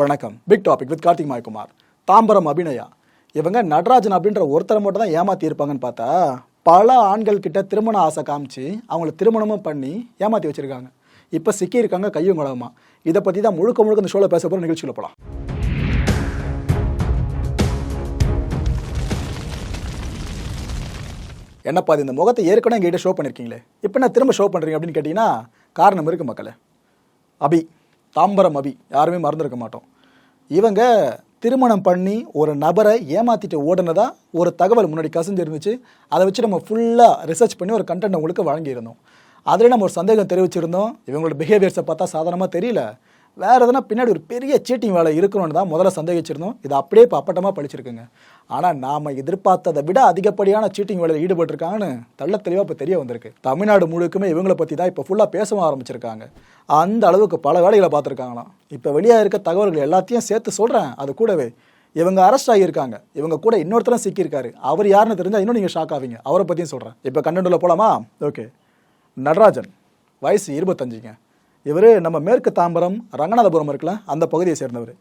வணக்கம். Big topic with Karthik Mayakumar. Tambaram Abhinaya. இவங்க நடராஜன் அப்படின்ற ஒருத்தரை மட்டும் தான் ஏமாத்தி இருப்பாங்கன்னு பார்த்தா பல ஆண்கள் கிட்ட திருமண ஆசை காமிச்சு அவங்கள திருமணமும் பண்ணி ஏமாத்தி வச்சிருக்காங்க. இப்போ சிக்கியிருக்காங்க கையும் குழம்பமா இதை பற்றி தான் முழுக்க முழுக்க இந்த ஷோவில் பேச போகிற நிகழ்ச்சியில் போகலாம் என்னப்பா இந்த முகத்தை ஏற்கனவே எங்ககிட்ட ஷோ பண்ணியிருக்கீங்களே இப்போ என்ன திரும்ப ஷோ பண்ணுறீங்க அப்படின்னு கேட்டிங்கன்னா காரணம் இருக்கு மக்களை. அபி. தாம்பரம் அபி யாருமே மறந்துருக்க மாட்டோம். இவங்க திருமணம் பண்ணி ஒரு நபரை ஏமாத்திட்டு ஓடினதாக ஒரு தகவல் முன்னாடி கசிஞ்சு இருந்துச்சு அதை வச்சு நம்ம ஃபுல்லாக ரிசர்ச் பண்ணி ஒரு கண்டென்ட் உங்களுக்கு வழங்கியிருந்தோம். அதில் நம்ம ஒரு சந்தேகம் தெரிவிச்சிருந்தோம். இவங்களோட பிஹேவியர்ஸை பார்த்தா சாதாரணமாக தெரியல. வேறு எதனா பின்னாடி ஒரு பெரிய சீட்டிங் வேலை இருக்கணும்னு தான் முதல்ல சந்தேகிச்சிருந்தோம். இது அப்படியே இப்போ அப்பட்டமாக படிச்சிருக்குங்க ஆனால் நாம் எதிர்பார்த்ததை விட அதிகப்படியான சீட்டிங் வேலையில் ஈடுபட்டிருக்காங்கன்னு தள்ள தெளிவாக இப்போ தெரிய வந்திருக்கு. தமிழ்நாடு முழுக்குமே இவங்களை பற்றி தான் இப்போ ஃபுல்லாக பேசவும் ஆரம்பிச்சிருக்காங்க. அந்த அளவுக்கு பல வேலைகளை பார்த்துருக்காங்களாம். இப்போ வெளியாக இருக்க தகவல்கள் எல்லாத்தையும் சேர்த்து சொல்கிறேன் அது கூடவே இவங்க அரெஸ்ட் ஆகியிருக்காங்க. இவங்க கூட இன்னொருத்தரும் சிக்கியிருக்காரு. அவர் யாருன்னு தெரிஞ்சால் இன்னும் நீங்கள் ஷாக் ஆவீங்க. அவரை பற்றியும் சொல்கிறேன் இப்போ கண்டென்ட்டில் போகலாமா ஓகே. நடராஜன் வயசு இருபத்தஞ்சுங்க. இவர் நம்ம மேற்கு தாம்பரம் ரங்கநாதபுரம் இருக்குல்ல அந்த பகுதியை சேர்ந்தவர்.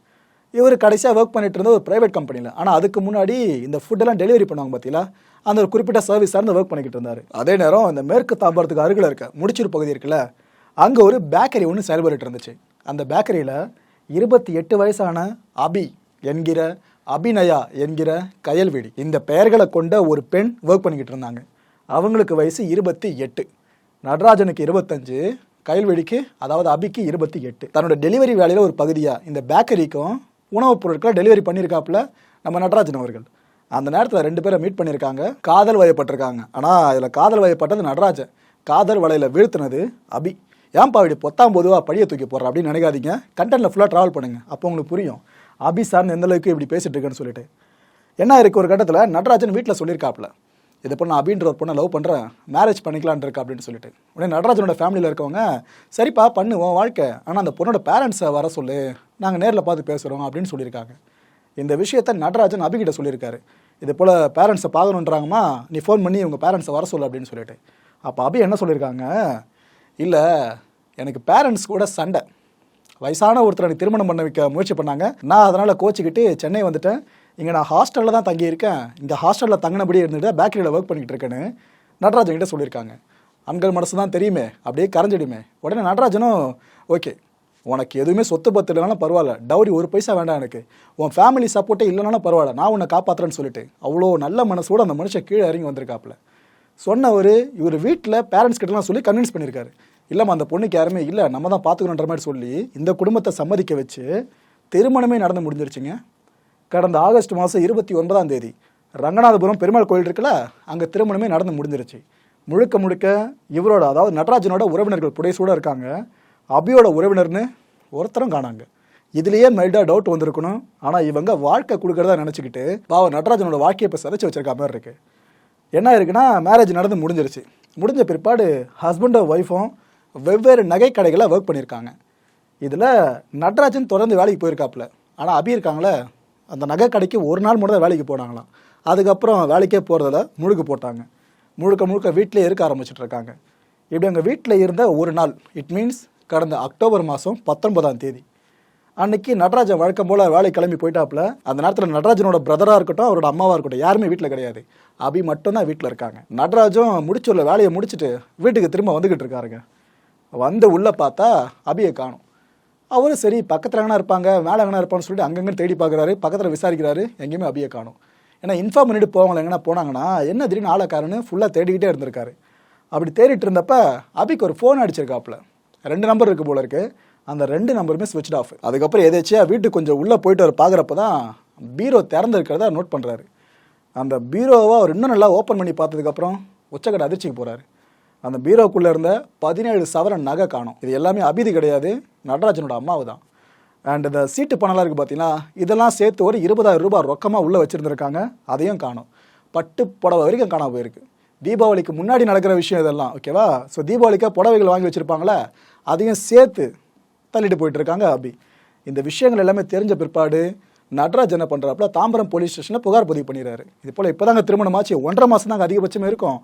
இவர் கடைசியாக ஒர்க் பண்ணிட்டு இருந்த ஒரு ப்ரைவேட் கம்பெனியில் ஆனால் அதுக்கு முன்னாடி இந்த ஃபுட்டெல்லாம் டெலிவரி பண்ணுவாங்க பார்த்தீங்களா அந்த ஒரு குறிப்பிட்ட சர்வீஸ் சார்ந்து ஒர்க் பண்ணிக்கிட்டு இருந்தார். அதே நேரம் இந்த மேற்கு தாம்பரத்துக்கு அருகில் இருக்க முடிச்சூர் பகுதி இருக்குல்ல அங்கே ஒரு பேக்கரி ஒன்று செயல்பட்டு இருந்துச்சு. அந்த பேக்கரியில் இருபத்தி எட்டு வயசான அபி என்கிற அபிநயா என்கிற கயல்வெடி இந்த பெயர்களை கொண்ட ஒரு பெண் ஒர்க் பண்ணிக்கிட்டு இருந்தாங்க. அவங்களுக்கு வயசு இருபத்தி எட்டு. நடராஜனுக்கு இருபத்தஞ்சு கயல்வெடிக்கு அதாவது அபிக்கு இருபத்தி எட்டு. தன்னோட டெலிவரி வேலையில் ஒரு பகுதியாக இந்த பேக்கரிக்கும் உணவுப் பொருட்களை டெலிவரி பண்ணியிருக்காப்புல நம்ம நடராஜன் அவர்கள். அந்த நேரத்தில் ரெண்டு பேரை மீட் பண்ணியிருக்காங்க. காதல் வயப்பட்டிருக்காங்க. ஆனால் அதில் காதல் வயப்பட்டது நடராஜன். காதல் வலையில் வீழ்த்தினது அபி. ஏன்பா இப்படி பொத்தாம் பொதுவாக பழியை தூக்கி போடுற அப்படின்னு நினைக்காதீங்க. கண்டென்ட்ல ஃபுல்லாக ட்ராவல் பண்ணுங்க. அப்போ உங்களுக்கு புரியும். அபி சார்ந்து எந்த அளவுக்கு இப்படி பேசிட்டு இருக்கேன்னு சொல்லிட்டு. என்ன இருக்கு ஒரு கட்டத்தில்? நடராஜன் வீட்டில் சொல்லியிருக்காப்புல. இதை பொண்ணு அபின்ற ஒரு பொண்ணை லவ் பண்ணுறேன் மேரேஜ் பண்ணிக்கலான் இருக்கா அப்படின்னு சொல்லிட்டு. உடனே நடராஜனோட ஃபேமிலியில் இருக்கவங்க சரிப்பா பண்ணு உன் வாழ்க்கை. ஆனால் அந்த பொண்ணோட பேரண்ட்ஸை வர சொல்லு நாங்கள் நேரில் பார்த்து பேசுகிறோம் அப்படின்னு சொல்லியிருக்காங்க. இந்த விஷயத்த நடராஜன் அபிகிட்ட சொல்லியிருக்காரு. இது போல் பேரண்ட்ஸை பார்க்கணுன்றாங்கம்மா நீ ஃபோன் பண்ணி உங்கள் பேரண்ட்ஸை வர சொல்லு அப்படின்னு சொல்லிட்டு. அப்போ அபி என்ன சொல்லியிருக்காங்க? இல்லை எனக்கு பேரண்ட்ஸ் கூட சண்டை. வயசான ஒருத்தர் எனக்கு திருமணம் பண்ண வைக்க முயற்சி பண்ணாங்க. நான் அதனால் கோச்சிக்கிட்டு சென்னை வந்துட்டேன். இங்கே நான் ஹாஸ்டலில் தான் தங்கியிருக்கேன். இந்த ஹாஸ்டலில் தங்கினபடியே இருந்துட்டு பேக்கரியில் ஒர்க் பண்ணிகிட்டு இருக்கேன்னு நடராஜன் கிட்டே சொல்லியிருக்காங்க. ஆண்கள் மனசு தான் தெரியுமே அப்படியே கரைஞ்சிடுமே. உடனே நடராஜனும் ஓகே உனக்கு எதுவுமே சொத்து பத்து இல்லைனாலும் பரவாயில்ல டவுரி ஒரு பைசா வேண்டாம் எனக்கு. உன் ஃபேமிலி சப்போர்ட்டே இல்லைனாலும் பரவாயில்ல நான் உன்னை காப்பாற்றுறேன்னு சொல்லிட்டு. அவ்வளோ நல்ல மனசோட அந்த மனுஷன் கீழே இறங்கி வந்திருக்காப்புல. சொன்னவர் இவர் வீட்டில் பேரண்ட்ஸ் கிட்டலாம் சொல்லி கன்வின்ஸ் பண்ணியிருக்காரு. இல்லைம்மா அந்த பொண்ணுக்கு யாருமே இல்லை நம்ம தான் பார்த்துக்கணுன்ற மாதிரி சொல்லி இந்த குடும்பத்தை சம்மதிக்க வச்சு திருமணமே நடந்து முடிஞ்சிருச்சுங்க. கடந்த ஆகஸ்ட் மாதம் இருபத்தி ஒன்பதாம் தேதி ரங்கநாதபுரம் பெருமாள் கோயில் இருக்குல்ல அங்கே திருமணமே நடந்து முடிஞ்சிருச்சு. முழுக்க முழுக்க இவரோட அதாவது நடராஜனோட உறவினர்கள் புடைசூட இருக்காங்க. அபியோட உறவினர்னு ஒருத்தரும் காணாங்க. இதுலேயே மைல்டாக டவுட் வந்திருக்கணும். ஆனால் இவங்க வாழ்க்கை கொடுக்குறதா நினச்சிக்கிட்டு பாவ நடராஜனோட வாழ்க்கையை இப்போ சதைச்சு வச்சிருக்க மாதிரி இருக்குது என்ன இருக்குன்னா மேரேஜ் நடந்து முடிஞ்சிருச்சு. முடிஞ்ச பிற்பாடு ஹஸ்பண்டும் ஒய்ஃபும் வெவ்வேறு நகை கடைகளை ஒர்க் பண்ணியிருக்காங்க. இதில் நடராஜன் தொடர்ந்து வேலைக்கு போயிருக்காப்புல. ஆனால் அபி இருக்காங்களே அந்த நகை கடைக்கு ஒரு நாள் மட்டும் தான் வேலைக்கு போனாங்களாம். அதுக்கப்புறம் வேலைக்கே போகிறதில் முழுக்க போட்டாங்க. முழுக்க முழுக்க வீட்டிலே இருக்க ஆரம்பிச்சிட்டு இருக்காங்க. இப்படி அங்கே வீட்டில் இருந்த ஒரு நாள் இட் மீன்ஸ் கடந்த அக்டோபர் மாதம் பத்தொன்பதாம் தேதி. அன்னைக்கு நடராஜன் வழக்கம் போல் வேலை கிளம்பி போயிட்டாப்புல. அந்த நேரத்தில் நடராஜனோட பிரதராக இருக்கட்டும் அவரோட அம்மாவாக இருக்கட்டும் யாருமே வீட்டில் கிடையாது. அபி மட்டும்தான் வீட்டில் இருக்காங்க. நடராஜும் முடிச்சுள்ள வேலையை முடிச்சுட்டு வீட்டுக்கு திரும்ப வந்துக்கிட்டு இருக்காருங்க. வந்து உள்ளே பார்த்தா அபியை காணும். அவரும் சரி பக்கத்தில் எங்கன்னா இருப்பாங்க மேலே எங்கன்னா இருப்பான்னு சொல்லிட்டு அங்கங்கே தேடி பார்க்குறாரு பக்கத்தில் விசாரிக்கிறாரு எங்கேயுமே அபியை காணும். ஏன்னா இன்ஃபார்ம் பண்ணிட்டு போவாங்களே எங்கன்னா போனாங்கன்னா என்ன திடீர்னு ஆளக்காரன்னு ஃபுல்லாக தேடிக்கிட்டே இருந்திருக்காரு. அப்படி தேடிட்டு இருந்தப்ப அபிக்கு ஒரு ஃபோன் அடிச்சிருக்காப்புல. ரெண்டு நம்பர் இருக்குது போல இருக்குது அந்த ரெண்டு நம்பருமே ஸ்விட்ச் ஆஃப் அதுக்கப்புறம் எதாச்சியா வீட்டுக்கு கொஞ்சம் உள்ளே போயிட்டு அவர் பார்க்குறப்ப தான் பீரோ திறந்துருக்கிறத நோட் பண்ணுறாரு அந்த பீரோவை அவர் இன்னும் நல்லா ஓப்பன் பண்ணி பார்த்ததுக்கப்புறம் உச்சக்கட்ட அதிர்ச்சிக்கு போகிறாரு அந்த பீரோக்குள்ளே இருந்த பதினேழு சவரன் நகை காணும். இது எல்லாமே அபிதி கிடையாது. நடராஜனோட அம்மாவு தான் அண்ட் இந்த சீட்டு பணம்லாம் இருக்குது பார்த்தீங்கன்னா இதெல்லாம் சேர்த்து ஒரு இருபதாயிரம் ரூபாய் ரொக்கமாக உள்ளே வச்சுருந்துருக்காங்க. அதையும் காணும். பட்டு புடவை வரைக்கும் காணாம போயிருக்கு. தீபாவளிக்கு முன்னாடி நடக்கிற விஷயம் இதெல்லாம் ஓகேவா ஸோ தீபாவளிக்காக புடவைகள் வாங்கி வச்சுருப்பாங்களே? அதையும் சேர்த்து தள்ளிட்டு போயிட்டுருக்காங்க அபி. இந்த விஷயங்கள் எல்லாமே தெரிஞ்ச பிற்பாடு நடராஜ் என்ன பண்ணுறாப்புல தாம்பரம் போலீஸ் ஸ்டேஷனில் புகார் பதிவு பண்ணிடுறாரு. இது போல் இப்போ தாங்க திருமணமாச்சு ஒன்றரை மாதம் தாங்க அதிகபட்சமே இருக்கும்.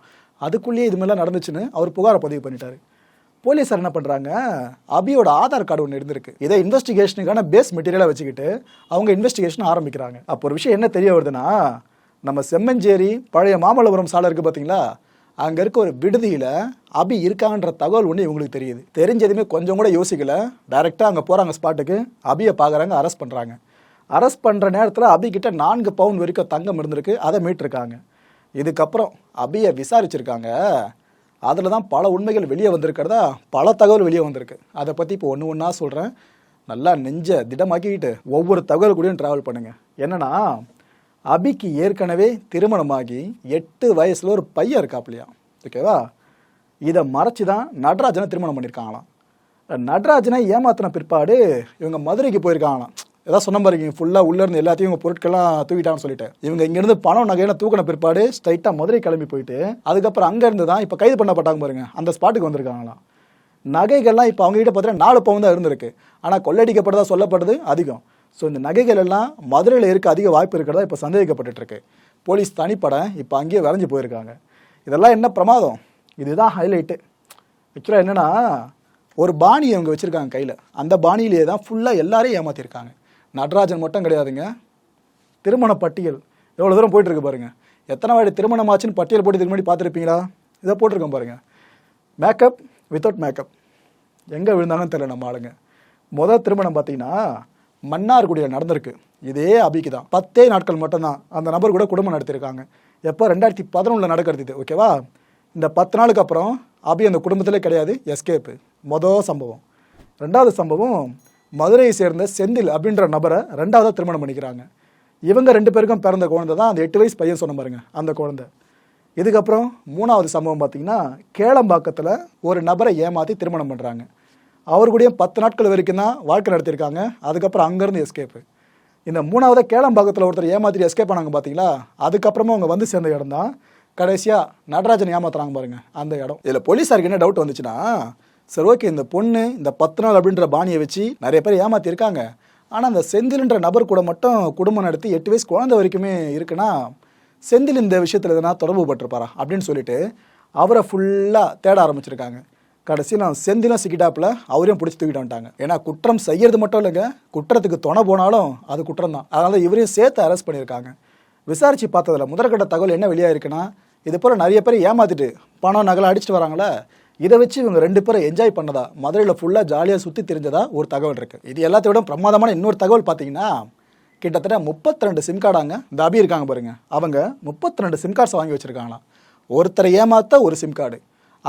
அதுக்குள்ளேயே இது மாதிரிலாம் நடந்துச்சுன்னு அவர் புகாரை பதிவு பண்ணிட்டாரு. போலீஸார் என்ன பண்ணுறாங்க அபியோட ஆதார் கார்டு ஒன்று இருந்திருக்கு. இதை இன்வெஸ்டிகேஷனுக்கான பேஸ் மெட்டீரியலாக வச்சுக்கிட்டு அவங்க இன்வெஸ்டிகேஷன் ஆரம்பிக்கிறாங்க. அப்போ ஒரு விஷயம் என்ன தெரிய வருதுன்னா நம்ம செம்மஞ்சேரி பழைய மாமல்லபுரம் சாலை இருக்குது பார்த்தீங்களா அங்கே இருக்க ஒரு விடுதியில் அபி இருக்கான்ற தகவல் ஒன்று இவங்களுக்கு தெரியுது. தெரிஞ்சதுமே கொஞ்சம் கூட யோசிக்கல. டைரெக்டாக அங்கே போகிறாங்க ஸ்பாட்டுக்கு. அபியை பார்க்குறாங்க அரெஸ்ட் பண்ணுறாங்க அரெஸ்ட் பண்ணுற நேரத்தில் அபிக்கிட்ட நான்கு பவுன் வரைக்கும் தங்கம் இருந்திருக்கு. அதை மீட்டிருக்காங்க. இதுக்கப்புறம் அபியை விசாரிச்சிருக்காங்க. அதில் தான் பல உண்மைகள் வெளியே வந்திருக்கிறதா பல தகவல் வெளியே வந்திருக்கு. அதை பற்றி இப்போ ஒன்று ஒன்றா சொல்கிறேன் நல்லா நெஞ்ச திடமாக்கிக்கிட்டு ஒவ்வொரு தகவல் கூடயும் ட்ராவல் பண்ணுங்கள் என்னன்னா அபிக்கு ஏற்கனவே திருமணமாகி எட்டு வயசில் ஒரு பையன் இருக்காப்லையா? ஓகேவா? இதை மறைச்சி தான் நடராஜனை திருமணம் பண்ணியிருக்காங்களாம் நடராஜனை ஏமாத்தின பிற்பாடு இவங்க மதுரைக்கு போயிருக்காங்களாம். ஏதாவது சொன்ன பாருங்க ஃபுல்லாக உள்ளே இருந்து எல்லாத்தையும் இவங்க பொருட்கள்லாம் தூக்கிட்டான்னு சொல்லிட்டு. இவங்க இங்கேருந்து பணம் நகையெல்லாம் தூக்கின பிற்பாடு ஸ்ட்ரைட்டாக மதுரை கிளம்பி போயிட்டு அதுக்கப்புறம் அங்கேருந்து தான் இப்போ கைது பண்ணப்பட்டாங்க பாருங்க. அந்த ஸ்பாட்டுக்கு வந்திருக்காங்களாம். நகைகள்லாம் இப்போ அவங்ககிட்ட பார்த்தீங்கன்னா நாலு பவுன் தான் இருந்திருக்கு. ஆனால் கொள்ளடிக்கப்பட்டதாக சொல்லப்படுது? அதிகம். ஸோ இந்த நகைகள் எல்லாம் மதுரையில் இருக்க அதிக வாய்ப்பு இருக்கிறதா இப்போ சந்தேகிக்கப்பட்டுட்டு இருக்கு போலீஸ் தனிப்படை இப்போ அங்கேயே வரைஞ்சி போயிருக்காங்க. இதெல்லாம் என்ன பிரமாதம்? இதுதான் ஹைலைட்டு ஆக்சுவலாக என்னென்னா ஒரு பாணியை அவங்க வச்சுருக்காங்க கையில். அந்த பாணியிலேயே தான் ஃபுல்லாக எல்லாரையும் ஏமாற்றிருக்காங்க நடராஜன் மட்டும் கிடையாதுங்க. திருமண பட்டியல். எவ்வளோ தூரம் போயிட்டுருக்கு பாருங்கள் எத்தனை வாட்டி திருமணம் ஆச்சுன்னு பட்டியல் போட்டு இதுக்கு முன்னாடி பார்த்துருப்பீங்களா? இதை போட்டிருக்கோம் பாருங்கள் மேக்கப் வித்தவுட் மேக்கப் எங்கே விழுந்தாங்கன்னு தெரியல நம்ம ஆளுங்க. முதல் திருமணம் பார்த்தீங்கன்னா மன்னார்குடியில் நடந்திருக்கு. இதே அபிக்கு தான். பத்தே நாட்கள் மட்டும்தான். அந்த நபர் கூட குடும்பம் நடத்தியிருக்காங்க. எப்போ? ரெண்டாயிரத்தி பதினொன்றில் நடக்கிறது இது. ஓகேவா? இந்த பத்து நாளுக்கு அப்புறம் அபி அந்த குடும்பத்திலே கிடையாது. எஸ்கேப்பு மொதல் சம்பவம். ரெண்டாவது சம்பவம் மதுரையை சேர்ந்த செந்தில் அப்படின்ற நபரை ரெண்டாவதாக திருமணம் பண்ணிக்கிறாங்க. இவங்க ரெண்டு பேருக்கும் பிறந்த குழந்தை தான். அந்த எட்டு வயசு பையன் சொன்ன பாருங்க அந்த குழந்தை. இதுக்கப்புறம் மூணாவது சம்பவம் பார்த்தீங்கன்னா கேளம்பாக்கத்தில் ஒரு நபரை ஏமாற்றி திருமணம் பண்ணுறாங்க அவர் கூடயும் பத்து நாட்கள் வரைக்கும் தான் வாழ்க்கை நடத்தியிருக்காங்க. அதுக்கப்புறம் அங்கேருந்து எஸ்கேப்பு இந்த மூணாவது கேளம்பாக்கத்தில் ஒருத்தர் ஏமாத்திட்டு எஸ்கேப் பண்ணாங்க பார்த்தீங்களா? அதுக்கப்புறமா அவங்க வந்து சேர்ந்த இடம் தான். கடைசியாக நடராஜன் ஏமாத்துறாங்க பாருங்க அந்த இடம். இதில் போலீஸாருக்கு என்ன டவுட் வந்துச்சுன்னா சரி ஓகே இந்த பொண்ணு இந்த பத்து நாள் அப்படின்ற பாணியை வச்சு நிறைய பேர் ஏமாத்திருக்காங்க. ஆனால் அந்த செந்தில்ன்ற நபர் கூட மட்டும் குடும்பம் நடத்தி எட்டு வயசு குழந்தை வரைக்குமே இருக்குன்னா செந்தில் இந்த விஷயத்தில் எதனா தொடர்பு பட்டிருப்பாரா அப்படின்னு சொல்லிட்டு அவரை ஃபுல்லாக தேட ஆரம்பிச்சிருக்காங்க. கடைசியில் நான் செந்திலும் சிக்கிட்டாப்பில் அவரையும் பிடிச்சி தூக்கிட்டு வந்துட்டாங்க. ஏன்னா குற்றம் செய்யறது மட்டும் இல்லைங்க. குற்றத்துக்கு துணை போனாலும் அது குற்றம் தான். அதனால் இவரையும் சேர்த்து அரெஸ்ட் பண்ணியிருக்காங்க. விசாரிச்சு பார்த்ததில் முதற்கட்ட தகவல் என்ன வெளியாக இருக்குன்னா இது போல் நிறைய பேர் ஏமாத்திட்டு பணம் நகலை அடிச்சிட்டு வராங்களே இதை வச்சு இவங்க ரெண்டு பேரும் என்ஜாய் பண்ணதா? மதுரையில் ஃபுல்லாக ஜாலியாக சுற்றி தெரிஞ்சதா? ஒரு தகவல் இருக்குது இது எல்லாத்தையும் விட பிரமாதமான இன்னொரு தகவல் பார்த்தீங்கன்னா கிட்டத்தட்ட 32 ரெண்டு சிம் கார்டாங்க இந்த அபி இருக்காங்க பாருங்க. அவங்க 32 ரெண்டு சிம் கார்ட்ஸ் வாங்கி வச்சுருக்காங்களாம். ஒருத்தரை ஏமாத்த ஒரு சிம் கார்டு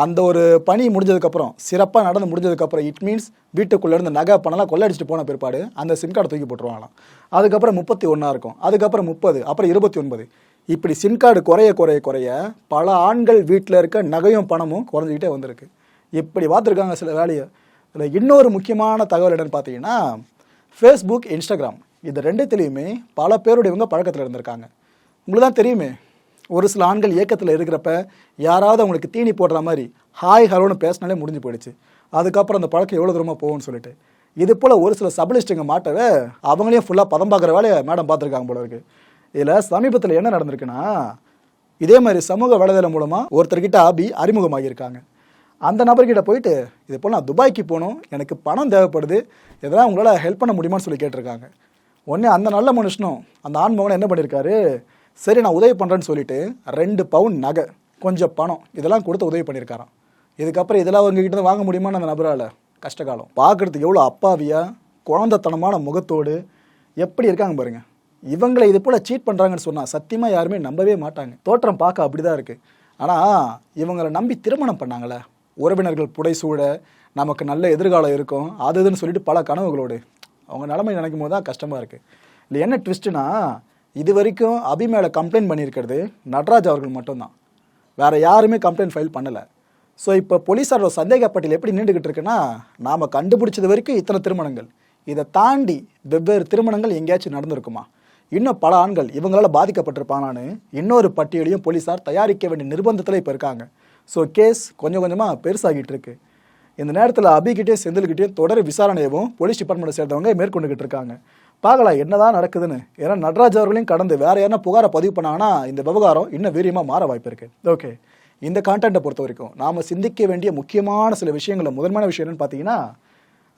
அந்த ஒரு பணி முடிஞ்சதுக்கப்புறம் சிறப்பாக நடந்து முடிஞ்சதுக்கப்புறம் இட் மீன்ஸ் வீட்டுக்குள்ளே இருந்து நகை பணம்லாம் கொள்ளடிச்சிட்டு போன பிற்பாடு அந்த சிம் கார்டை தூக்கி போட்டுருவாங்களாம். அதுக்கப்புறம் முப்பத்தி ஒன்றா இருக்கும். அதுக்கப்புறம் முப்பது அப்புறம் இருபத்தி ஒன்பது. இப்படி சிம் கார்டு குறைய குறைய குறைய பல ஆண்கள் வீட்டில் இருக்க நகையும் பணமும் குறைஞ்சிக்கிட்டே வந்திருக்கு. இப்படி பார்த்துருக்காங்க சில வேலையை. இதில் இன்னொரு முக்கியமான தகவல் என்னென்னு பார்த்தீங்கன்னா ஃபேஸ்புக் இன்ஸ்டாகிராம் இது ரெண்டுத்துலேயுமே பல பேருடையவங்க பழக்கத்தில் இருந்திருக்காங்க. உங்களுக்கு தான் தெரியுமே ஒரு சில ஆண்கள் இயக்கத்தில் இருக்கிறப்ப யாராவது அவங்களுக்கு தீனி போடுற மாதிரி ஹாய் ஹலோன்னு பேசினாலே முடிஞ்சு போயிடுச்சு. அதுக்கப்புறம் அந்த பழக்கம் எவ்வளோ தூரமாக போகும்னு சொல்லிட்டு. இது போல் ஒரு சில சபலிஸ்ட்டுங்க மாட்டவே அவங்களையும் ஃபுல்லாக பதம் பார்க்குற வேலையை மேடம் பார்த்துருக்காங்க போல இருக்குது இதில் சமீபத்தில் என்ன நடந்திருக்குன்னா இதே மாதிரி சமூக வலைதளம் மூலமாக ஒருத்தர்கிட்ட ஆபி அறிமுகமாகியிருக்காங்க. அந்த நபர்கிட்ட போயிட்டு இது போல் நான் துபாய்க்கு போகணும் எனக்கு பணம் தேவைப்படுது இதெல்லாம் உங்களால் ஹெல்ப் பண்ண முடியுமான்னு சொல்லி கேட்டிருக்காங்க. உடனே அந்த நல்ல மனுஷனும் அந்த ஆண்மகனும் என்ன பண்ணியிருக்காரு சரி நான் உதவி பண்ணுறேன்னு சொல்லிட்டு ரெண்டு பவுன் நகை கொஞ்சம் பணம் இதெல்லாம் கொடுத்து உதவி பண்ணியிருக்காராம் இதுக்கப்புறம் இதெல்லாம் உங்ககிட்ட இருந்து வாங்க முடியுமான்னு அந்த நபரால்? கஷ்டகாலம். பார்க்குறதுக்கு எவ்வளோ அப்பாவியாக குழந்தைத்தனமான முகத்தோடு எப்படி இருக்காங்க பாருங்கள் இவங்களை இது போல் சீட் பண்ணுறாங்கன்னு சொன்னால் சத்தியமாக யாருமே நம்பவே மாட்டாங்க. தோற்றம் பார்க்க அப்படி தான் இருக்குது ஆனால் இவங்களை நம்பி திருமணம் பண்ணாங்களே? உறவினர்கள் புடைசூழ நமக்கு நல்ல எதிர்காலம் இருக்கும் அது இதுன்னு சொல்லிட்டு பல கனவுகளோடு. அவங்க நிலைமை நினைக்கும் போது தான் கஷ்டமாக இருக்குது இல்லை என்ன ட்விஸ்ட்டுனா இது வரைக்கும் அபி மேலே கம்ப்ளைண்ட் பண்ணியிருக்கிறது நடராஜ் அவர்கள் மட்டும்தான். வேற யாருமே கம்ப்ளைண்ட் ஃபைல் பண்ணலை. ஸோ இப்போ போலீஸாரோட சந்தேகப்பட்டியல் எப்படி நீண்டுகிட்டு இருக்குன்னா நாம் கண்டுபிடிச்சது வரைக்கும் இத்தனை திருமணங்கள். இதை தாண்டி வெவ்வேறு திருமணங்கள் எங்கேயாச்சும் நடந்திருக்குமா? இன்னும் பல ஆண்கள் இவங்களால் பாதிக்கப்பட்டிருப்பானான்னு இன்னொரு பட்டியலையும் போலீஸார் தயாரிக்க வேண்டிய நிர்பந்தத்தில் இப்போ இருக்காங்க. ஸோ கேஸ் கொஞ்சம் கொஞ்சமாக பெருசாகிட்டு இருக்கு இந்த நேரத்தில் அபிகிட்டே செந்தில்கிட்டயும் தொடர் விசாரணையவும் போலீஸ் டிபார்ட்மெண்ட்டை சேர்ந்தவங்க மேற்கொண்டுகிட்டு இருக்காங்க. பார்க்கலாம் என்னதான் நடக்குதுன்னு. ஏன்னா நடராஜ் அவர்களையும் கடந்து வேற யாரா புகாரை பதிவு பண்ணாங்கன்னா இந்த விவகாரம் இன்னும் வீரியமாக மாற வாய்ப்பு இருக்கு. ஓகே இந்த கான்டென்ட்டை பொறுத்த வரைக்கும் நாம் சிந்திக்க வேண்டிய முக்கியமான சில விஷயங்களில் முதன்மையான விஷயம் என்னன்னு பார்த்தீங்கன்னா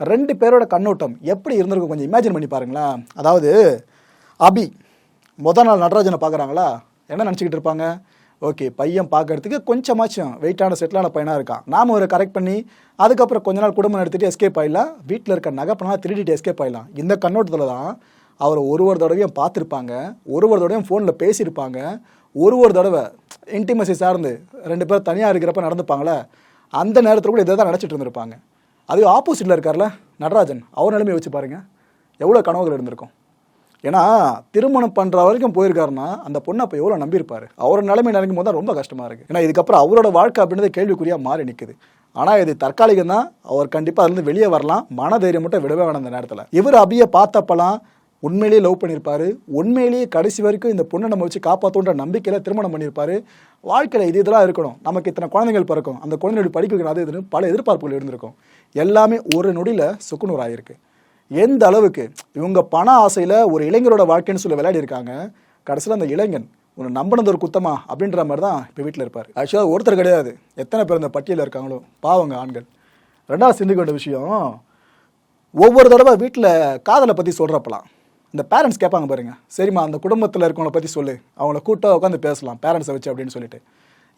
ரெண்டு பேரோட கண்ணோட்டம் எப்படி இருந்திருக்கும் கொஞ்சம் இமேஜின் பண்ணி பாருங்களேன். அதாவது அபி மொதல் நாள் நடராஜனை பார்க்குறாங்களா? என்ன நினச்சிக்கிட்டு இருப்பாங்க? ஓகே பையன் பார்க்கறதுக்கு கொஞ்சமாச்சும் வெயிட்டான செட்டிலான பையனாக இருக்கான். நாம் ஒரு கரெக்ட் பண்ணி அதுக்கப்புறம் கொஞ்ச நாள் குடும்பம் எடுத்துகிட்டு எஸ்கேப் ஆகிடலாம் வீட்டில் இருக்க நகைப்பணம் திருடிட்டு எஸ்கேப் ஆயிடலாம். இந்த கண்ணோட்டத்தில் தான் அவர் ஒரு ஒரு தடவையும் பார்த்துருப்பாங்க. ஒரு ஒரு தடவையும் ஃபோனில் பேசியிருப்பாங்க. ஒரு ஒரு தடவை இன்டிமசி சார்ந்து ரெண்டு பேரும் தனியாக இருக்கிறப்ப நடந்துப்பாங்களே அந்த நேரத்தில் கூட இதை தான் நினச்சிட்டு இருந்திருப்பாங்க. அது ஆப்போசிட்டில் இருக்கார்ல நடராஜன். அவர் நிலைமையை வச்சு பாருங்கள் எவ்வளோ கனவுகள் இருந்திருக்கும். ஏன்னா திருமணம் பண்ணுற வரைக்கும் போயிருக்காருன்னா அந்த பொண்ணை அப்போ எவ்வளோ நம்பியிருப்பாரு? அவரோட நிலைமை நினைக்கும் போது தான் ரொம்ப கஷ்டமாக இருக்குது ஏன்னா இதுக்கப்புறம் அவரோட வாழ்க்கை அப்படின்றது கேள்விக்குறியாக மாறி நிற்குது ஆனால் இது தற்காலிகம் தான். அவர் கண்டிப்பாக அதுலேருந்து வெளியே வரலாம். மனதைரியம் மட்டும் விடவே வேணாம் அந்த நேரத்தில். இவர் அபியை பார்த்தப்பலாம் உண்மையிலேயே லவ் பண்ணியிருப்பார். உண்மையிலேயே கடைசி வரைக்கும் இந்த பொண்ணை நம்ம வச்சு காப்பாற்றுன்ற நம்பிக்கையில் திருமணம் பண்ணியிருப்பாரு. வாழ்க்கையில் இது இதெல்லாம் இருக்கணும். நமக்கு இத்தனை குழந்தைகள் பிறக்கும். அந்த குழந்தைகளுடைய படிக்க வைக்கணும் அது இதுன்னு பல எதிர்பார்ப்புகள் இருந்திருக்கும். எல்லாமே ஒரு நொடியில் சுக்குநூறாயிருக்கு. எந்த அளவுக்கு இவங்க பண ஆசையில் ஒரு இளைஞரோட வாழ்க்கைன்னு சொல்லி விளையாடி இருக்காங்க கடைசியில் அந்த இளைஞன் உன்னை நம்பினது ஒரு குத்தமா? அப்படின்ற மாதிரி தான் இப்போ வீட்டில் இருப்பார். ஆக்சுவலாக ஒருத்தர் கிடையாது. எத்தனை பேர் அந்த பட்டியலில் இருக்காங்களோ? பாவங்க ஆண்கள். ரெண்டாவது சிந்திக்க வேண்டிய விஷயம் ஒவ்வொரு தடவை வீட்டில் காதலை பற்றி சொல்கிறப்பலாம் இந்த பேரண்ட்ஸ் கேட்பாங்க பாருங்க சரிம்மா அந்த குடும்பத்தில் இருக்கவங்கள பற்றி சொல்லு. அவங்கள கூட்டாக உட்காந்து பேசலாம். பேரண்ட்ஸை வச்சு அப்படின்னு சொல்லிட்டு.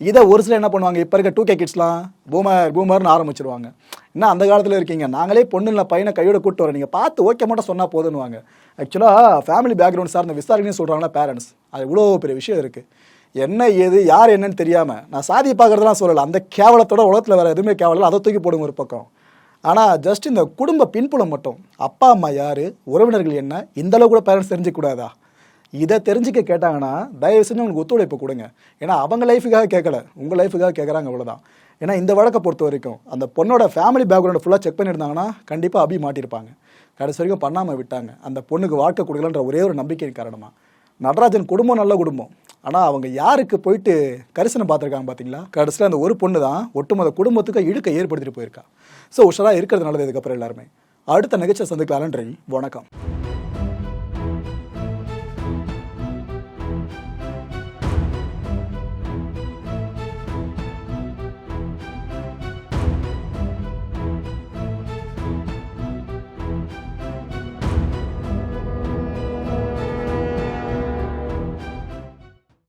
இதை ஒரு சில என்ன பண்ணுவாங்க? இப்போ இருக்க டூ கே கிட்ஸ்லாம் பூமர் பூமர்னு ஆரம்பிச்சிருவாங்க. என்ன அந்த காலத்தில் இருக்கீங்க. நாங்களே பொண்ணு இல்லை பையனை கையோட கூட்டு வரோம். நீங்கள் பார்த்து ஓகே மட்டும் சொன்னால் போதுன்னுவாங்க. ஆக்சுவலாக ஃபேமிலி பேக்ரவுண்ட் சார் இந்த விசாரணைன்னு சொல்கிறாங்கன்னா பேரண்ட்ஸ் அது இவ்வளோ பெரிய விஷயம் இருக்குது என்ன ஏது யார் என்னன்னு தெரியாமல் நான் சாதி பார்க்குறதெல்லாம் சொல்லலை. அந்த கேவலத்தோட உலகத்தில் வேறு எதுவுமே கேவலம் இல்லை, அதை தூக்கி போடுங்க ஒரு பக்கம். ஆனால் ஜஸ்ட் இந்த குடும்ப பின்புலம் மட்டும் அப்பா அம்மா யார் உறவினர்கள் என்ன இந்தளவு கூட பேரண்ட்ஸ் தெரிஞ்சிக்கூடாதா இதை தெரிஞ்சுக்க கேட்டாங்கன்னா தயவு செஞ்சு உங்களுக்கு ஒத்துழைப்பு கொடுங்க. ஏன்னா அவங்க லைஃபுக்காக கேட்கல. உங்கள் லைஃபுக்காக கேட்குறாங்க அவ்வளோதான் ஏன்னா இந்த வழக்கை பொறுத்த வரைக்கும் அந்த பொண்ணோட ஃபேமிலி பேக்ரவுண்டை ஃபுல்லாக செக் பண்ணியிருந்தாங்கன்னா கண்டிப்பாக அபி மாட்டியிருப்பாங்க. கடைசி வரைக்கும் பண்ணாமல் விட்டாங்க. அந்த பொண்ணுக்கு வாழ்க்கை கொடுக்கலன்ற ஒரே ஒரு நம்பிக்கையின் காரணமாக நடராஜன் குடும்பம் நல்ல குடும்பம். ஆனால் அவங்க யாருக்கு போயிட்டு கரிசனம் பார்த்துருக்காங்க பார்த்தீங்களா கடைசியில் அந்த ஒரு பொண்ணு தான் ஒட்டுமொத்த குடும்பத்துக்கு இழுக்க ஏற்படுத்திட்டு போயிருக்கா. ஸோ உஷாராக இருக்கிறது நல்லது இதுக்கப்புறம் எல்லாருமே. அடுத்த நிகழ்ச்சியை சந்திக்கலாம் வணக்கம்.